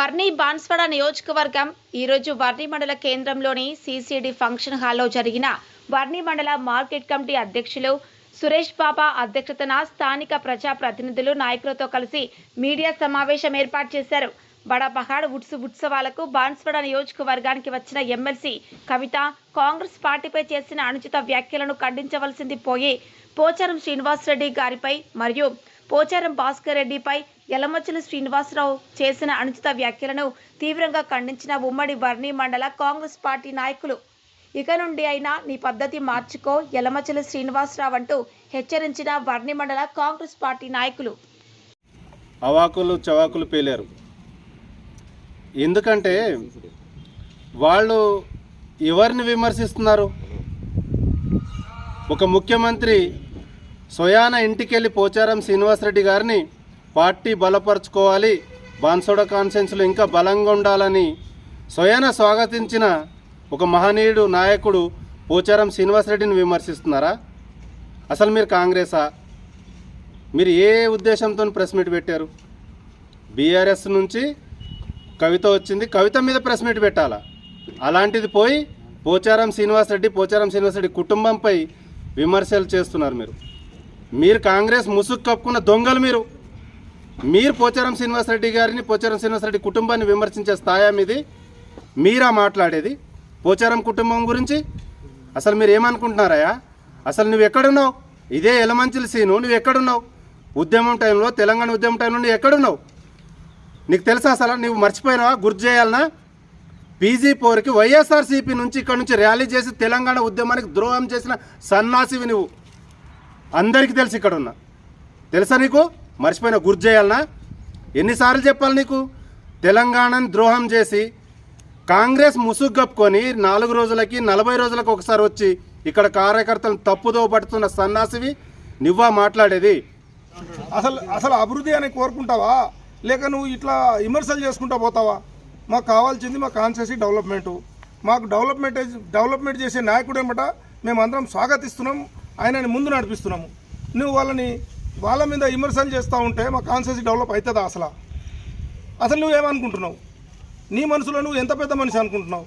వర్ణి బాన్స్వాడ నియోజకవర్గం ఈరోజు వర్ణి మండల కేంద్రంలోని సిసిడి ఫంక్షన్ హాల్లో జరిగిన వర్ణి మండల మార్కెట్ కమిటీ అధ్యక్షులు సురేష్ బాబా అధ్యక్షతన స్థానిక ప్రజా ప్రతినిధులు నాయకులతో కలిసి మీడియా సమావేశం ఏర్పాటు చేశారు. బడాపహాడ్ ఉత్సు ఉత్సవాలకు బాన్స్వాడ నియోజకవర్గానికి వచ్చిన ఎమ్మెల్సీ కవిత కాంగ్రెస్ పార్టీపై చేసిన అనుచిత వ్యాఖ్యలను ఖండించవలసింది పోయి పోచారం శ్రీనివాసరెడ్డి గారిపై మరియు పోచారం భాస్కర్ రెడ్డిపై యలమచ్చల శ్రీనివాసరావు చేసిన అనుచిత వ్యాఖ్యలను తీవ్రంగా ఖండించిన ఉమ్మడి వర్ణి మండల కాంగ్రెస్ పార్టీ నాయకులు ఇక నుండి అయినా నీ పద్ధతి మార్చుకో యలమచ్చల శ్రీనివాసరావు అంటూ హెచ్చరించిన వర్ణి మండల కాంగ్రెస్ పార్టీ నాయకులు. అవాకులు చవాకులు పేలారు. ఎందుకంటే వాళ్ళు ఎవరిని విమర్శిస్తున్నారు? ఒక ముఖ్యమంత్రి స్వయాన ఇంటికెళ్ళి పోచారం శ్రీనివాసరెడ్డి గారిని పార్టీ బలపరుచుకోవాలి. బాన్సోడ కాన్సెన్స్లో ఇంకా బలంగా ఉండాలని స్వయాన స్వాగతించిన ఒక మహనీయుడు నాయకుడు పోచారం శ్రీనివాసరెడ్డిని విమర్శిస్తున్నారా? అసలు మీరు కాంగ్రెసా? మీరు ఏ ఉద్దేశంతో ప్రెస్ మీట్ పెట్టారు? బీఆర్ఎస్ నుంచి కవిత వచ్చింది. కవిత మీద ప్రెస్ మీట్ పెట్టాలా? అలాంటిది పోయి పోచారం శ్రీనివాసరెడ్డి పోచారం శ్రీనివాసరెడ్డి కుటుంబంపై విమర్శలు చేస్తున్నారు మీరు. మీరు కాంగ్రెస్ ముసుగు కప్పుకున్న దొంగలు మీరు. మీరు పోచారం శ్రీనివాసరెడ్డి గారిని పోచారం శ్రీనివాసరెడ్డి కుటుంబాన్ని విమర్శించే స్థాయి మీది. మీరా మాట్లాడేది? పోచారం కుటుంబం గురించి? అసలు మీరు ఏమనుకుంటున్నారయ్యా? అసలు నువ్వు ఎక్కడున్నావు? ఇదే ఎలమంచిల సీను నువ్వు ఎక్కడున్నావు? ఉద్యమం టైంలో తెలంగాణ ఉద్యమం టైంలో నువ్వు ఎక్కడున్నావు? నీకు తెలుసా అసలు? నువ్వు మర్చిపోయినావా? గుర్తు చేయాలనా పీజీ పోర్కి వైఎస్ఆర్సీపీ నుంచి ఇక్కడ నుంచి ర్యాలీ చేసి తెలంగాణ ఉద్యమానికి ద్రోహం చేసిన సన్నాసివి నువ్వు. అందరికీ తెలుసు ఇక్కడ ఉన్నా తెలుసా నీకు? మర్చిపోయిన గుర్తు చేయాలనా? ఎన్నిసార్లు చెప్పాలి నీకు? తెలంగాణని ద్రోహం చేసి కాంగ్రెస్ ముసుగు కప్పుకొని నాలుగు రోజులకి నలభై రోజులకు ఒకసారి వచ్చి ఇక్కడ కార్యకర్తలను తప్పుదో పడుతున్న సన్నాసివి నువ్వా మాట్లాడేది? అసలు అసలు అభివృద్ధి అని కోరుకుంటావా? లేక నువ్వు ఇట్లా విమర్శలు చేసుకుంటా పోతావా? మాకు కావాల్సింది మా కాన్సెసి డెవలప్మెంటు. మాకు డెవలప్మెంట్ డెవలప్మెంట్ చేసే నాయకుడు ఏమట? మేమందరం స్వాగతిస్తున్నాం. ఆయనని ముందు నడిపిస్తున్నాము. నువ్వు వాళ్ళని వాళ్ళ మీద విమర్శలు చేస్తూ ఉంటే మా కాన్సెన్సీ డెవలప్ అవుతుందా అసలు? అసలు నువ్వేమనుకుంటున్నావు నీ మనసులో నువ్వు ఎంత పెద్ద మనిషి అనుకుంటున్నావు?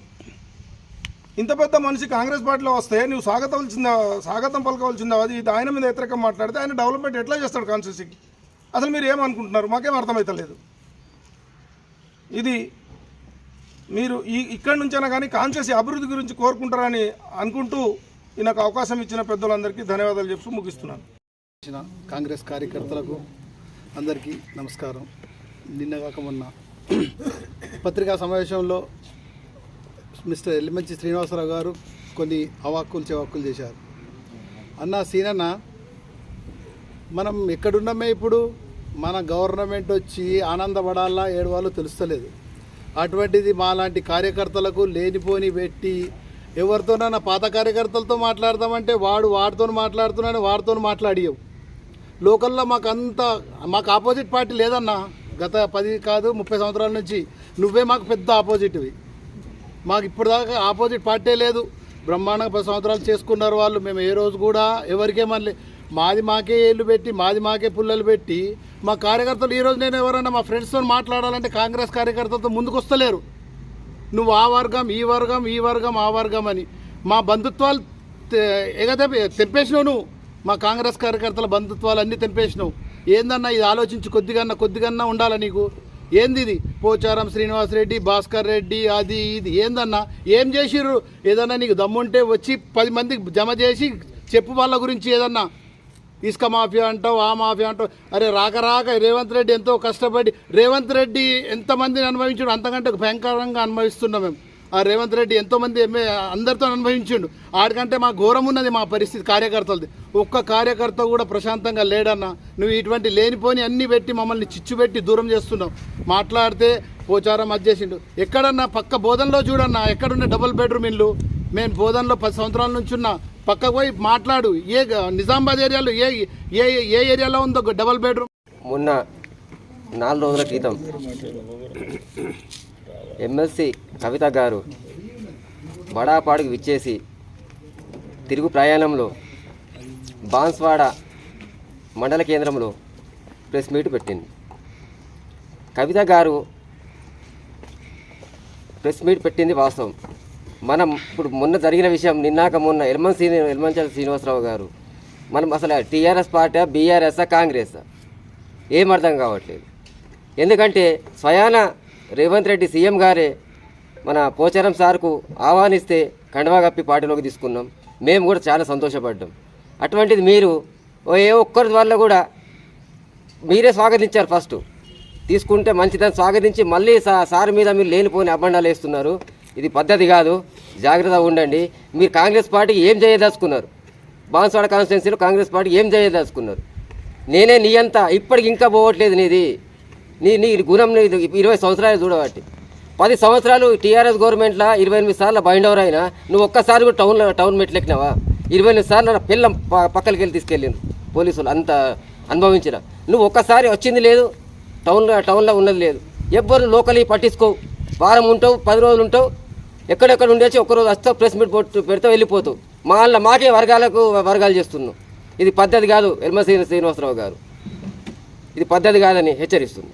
ఇంత పెద్ద మనిషి కాంగ్రెస్ పార్టీలో వస్తే నువ్వు స్వాగతవలసిందా స్వాగతం పలకవలసిందా? అది ఆయన మీద వ్యతిరేకం మాట్లాడితే ఆయన డెవలప్మెంట్ ఎట్లా చేస్తాడు కాన్స్టిట్యూన్సీకి అసలు మీరు ఏమనుకుంటున్నారు? మాకేం అర్థమవుతలేదు ఇది మీరు ఈ ఇక్కడి నుంచైనా కానీ కాన్స్టిట్యూన్సీ అభివృద్ధి గురించి కోరుకుంటారని అనుకుంటూ ఈ నాకు అవకాశం ఇచ్చిన పెద్దలందరికీ ధన్యవాదాలు చెప్తూ ముగిస్తున్నాను. ఇచ్చిన కాంగ్రెస్ కార్యకర్తలకు అందరికీ నమస్కారం. నిన్న కాక మొన్న పత్రికా సమావేశంలో మిస్టర్ ఎల్లిమంచి శ్రీనివాసరావు గారు కొన్ని అవాక్కులు చెవాక్కులు చేశారు. అన్న సీనన్న మనం ఎక్కడున్నామే ఇప్పుడు? మన గవర్నమెంట్ వచ్చి ఆనందపడాలా? ఏడవాలో తెలుస్తలేదు. అటువంటిది మాలాంటి కార్యకర్తలకు లేనిపోని పెట్టి ఎవరితోనైనా పాత కార్యకర్తలతో మాట్లాడదామంటే వాడు వాడితో మాట్లాడుతున్నాడు వాడితో మాట్లాడియవు. లోకల్లో మాకు అంత మాకు ఆపోజిట్ పార్టీ లేదన్నా గత పది కాదు ముప్పై సంవత్సరాల నుంచి నువ్వే మాకు పెద్ద ఆపోజిట్వి. మాకు ఇప్పుడు దాకా ఆపోజిట్ పార్టీ లేదు. బ్రహ్మాండంగా పది సంవత్సరాలు చేసుకున్నారు వాళ్ళు. మేము ఏ రోజు కూడా ఎవరికేమనలే మాది మాకే ఏళ్ళు పెట్టి మాది మాకే పుల్లలు పెట్టి మా కార్యకర్తలు ఈరోజు నేను ఎవరైనా మా ఫ్రెండ్స్తో మాట్లాడాలంటే కాంగ్రెస్ కార్యకర్తలతో ముందుకు వస్తలేరు. నువ్వు ఆ వర్గం ఈ వర్గం ఈ వర్గం ఆ వర్గం అని. మా బంధుత్వాలు తె- ఎగదెప్పి తెంపేసినావు నువ్వు. మా కాంగ్రెస్ కార్యకర్తల బంధుత్వాలు అన్నీ తెంపేసినావు. ఏందన్నా ఇది ఆలోచించి కొద్దిగన్నా కొద్దిగన్నా ఉండాలా నీకు? ఏంది ఇది? పోచారం శ్రీనివాసరెడ్డి భాస్కర్ రెడ్డి అది ఇది. ఏందన్నా? ఏం చేసిర్రు? ఏదన్నా నీకు దమ్ముంటే వచ్చి పది మందికి జమ చేసి చెప్పు వాళ్ళ గురించి ఏదన్నా. ఇసుక మాఫియా అంటావు ఆ మాఫియా అంటావు. అరే రాక రాక రేవంత్ రెడ్డి ఎంతో కష్టపడి రేవంత్ రెడ్డి ఎంతమందిని అనుభవించడం అంతకంటే భయంకరంగా అనుభవిస్తున్నాం మేము. రేవంత్ రెడ్డి ఎంతోమంది ఎంఏ అందరితో అనుభవించిండు ఆడికంటే మా ఘోరం ఉన్నది మా పరిస్థితి కార్యకర్తలది. ఒక్క కార్యకర్త కూడా ప్రశాంతంగా లేడన్నా నువ్వు ఇటువంటి లేనిపోని అన్ని పెట్టి మమ్మల్ని చిచ్చు పెట్టి దూరం చేస్తున్నావు. మాట్లాడితే పోచారం అది చేసిండు. ఎక్కడన్నా పక్క బోధనలో చూడన్నా ఎక్కడున్న డబుల్ బెడ్రూమ్ ఇల్లు? మేము బోధనలో పది సంవత్సరాల నుంచి ఉన్నా. పక్కకు పోయి మాట్లాడు. ఏ నిజామాబాద్ ఏరియాలో ఏ ఏ ఏ ఏరియాలో ఉందో డబల్ బెడ్రూమ్? మొన్న నాలుగు రోజుల క్రితం ఎమ్మెల్సీ కవిత గారు బడాపాడుకు విచ్చేసి తిరుగు ప్రయాణంలో బాన్స్వాడ మండల కేంద్రంలో ప్రెస్ మీట్ పెట్టింది. కవిత గారు ప్రెస్ మీట్ పెట్టింది వాస్తవం. మనం ఇప్పుడు మొన్న జరిగిన విషయం నిన్నాక మొన్న ఎల్మన్ శ్రీ ఎల్మంచల్ శ్రీనివాసరావు గారు మనం అసలు టీఆర్ఎస్ పార్టీ బీఆర్ఎస్ కాంగ్రెస్ ఏం అర్థం కావట్లేదు. ఎందుకంటే స్వయాన రేవంత్ రెడ్డి సీఎం గారే మన పోచారం సార్కు ఆహ్వానిస్తే కండవా కప్పి పార్టీలోకి తీసుకున్నాం. మేము కూడా చాలా సంతోషపడ్డాం. అటువంటిది మీరు ఓ ఏ ఒక్కరి వల్ల కూడా మీరే స్వాగతించారు ఫస్ట్. తీసుకుంటే మంచిదని స్వాగతించి మళ్ళీ సార్ మీద మీరు లేనిపోని అబండాలు వేస్తున్నారు. ఇది పద్ధతి కాదు. జాగ్రత్తగా ఉండండి. మీరు కాంగ్రెస్ పార్టీకి ఏం చేయదలుచుకున్నారు బాన్స్వాడ కాన్స్టిట్యున్సీలో కాంగ్రెస్ పార్టీకి ఏం చేయదలుచుకున్నారు నేనే నీ అంతా ఇప్పటికి ఇంకా పోవట్లేదు నీది. నీ నీ గుణం నీ ఇరవై సంవత్సరాలు చూడబట్టి. పది సంవత్సరాలు టీఆర్ఎస్ గవర్నమెంట్లో ఇరవై ఎనిమిది సార్లు బైండ్ ఓవర్ అయినా నువ్వు ఒక్కసారి కూడా టౌన్లో టౌన్ మెట్లు ఎక్కినావా ఇరవై ఎనిమిది సార్లు నా పిల్ల పక్కలకి వెళ్ళి తీసుకెళ్ళాను పోలీసులు అంత అనుభవించిన నువ్వు ఒక్కసారి వచ్చింది లేదు టౌన్లో టౌన్లో ఉన్నది లేదు. ఎవ్వరు లోకలీ పట్టించుకోవు. వారం ఉంటావు పది రోజులు ఉంటావు. ఎక్కడెక్కడ ఉండేసి ఒకరోజు వస్తావు ప్రెస్ మీట్ పొట్టు పెడతావు వెళ్ళిపోతావు. మా మాకే వర్గాలకు వర్గాలు చేస్తున్నావు. ఇది పద్ధతి కాదు ఎల్మ శ్రీ శ్రీనివాసరావు గారు. ఇది పద్ధతి కాదని హెచ్చరిస్తుంది.